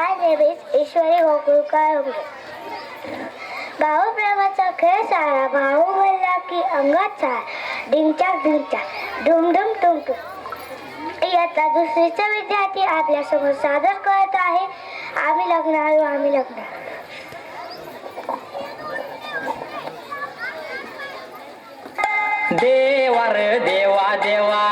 गोकुळ काय गाव प्रेमाचा खेळ सारा भाऊ म्हणला की अंगात सारा. डिंगचाक डिंगचाक डुम टुमटुम इयत्ता दुसरीचा विद्यार्थी आपल्यासमोर सादर करत आहे. आम्ही लग्नाळू आम्ही लग्नाळू देवार देवा देवा.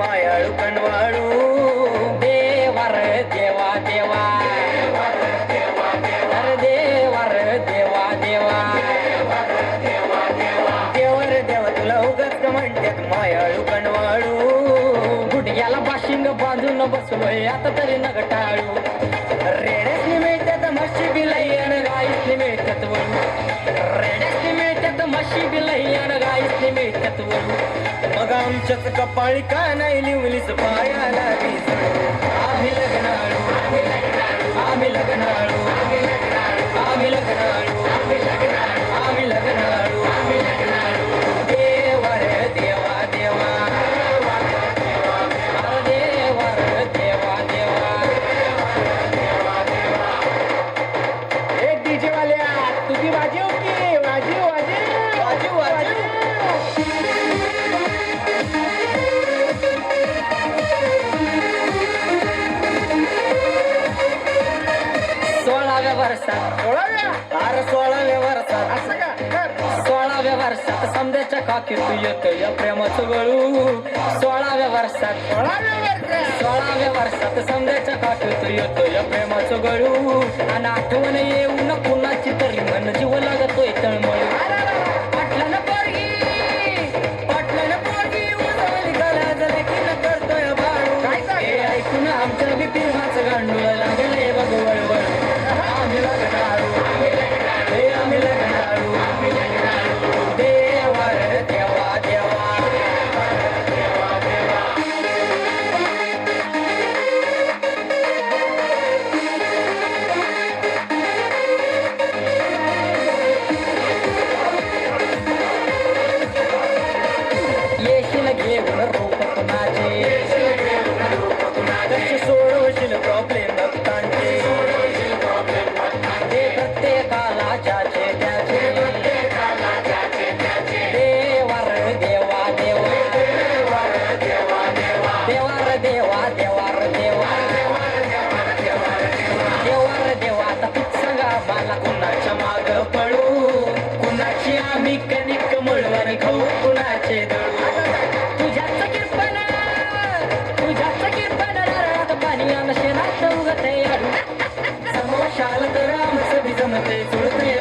मायाळू कणवाळू. देवर देवा देवा. देवर देवर देवा देवा. देवर देव तुला उगत म्हणतात मायाळू कणवाळू. गुडघ्याला बाशिंग बांधून बसलोय आता तरी नगटाळू. टाळू रेड्यासनी मिळतात म्हशी आणि गाईसनी मिळतात वळू. रेड्यासनी मिळतात म्हशी आणि गाईसनी मिळतात वळू. मग आमच्याच कपाळी का नाही लिवलीच पायाला वीजळू आम्ही लग्नाळू आम्ही लग्नाळू आम्ही लग्नाळू आम्ही लग्नाळू देवर देवा देवा देवर देवा देवा ए डीजे वाल्या तुझी वाजव की वाजव वाजव वाजव, वाजव. सोळाव्या वर्षात. सोळाव्या? अरे सोळाव्या वर्षात. असं का? कर. सोळाव्या वर्षात समजाच्या काकी तू येतो या प्रेमाचं गळू. सोळाव्या वर्षात. सोळाव्या वर्ष सोळाव्या वर्षात समजाच्या काकी तू येतो या प्रेमाचं गळू. आणि आठवण येऊन कशी सोडवशील प्रॉब्लेम भक्तांचे. ते प्रत्येकाला ज्याचे त्याचे देवार देवा देवा. देवार देवा देवार देवा. देवार देवा आता सांगा मला कुणाच्या माग पळू? कुणाची आम्ही कनी नारळात पाणी आम समोर शाल तर आमचं बी चुळते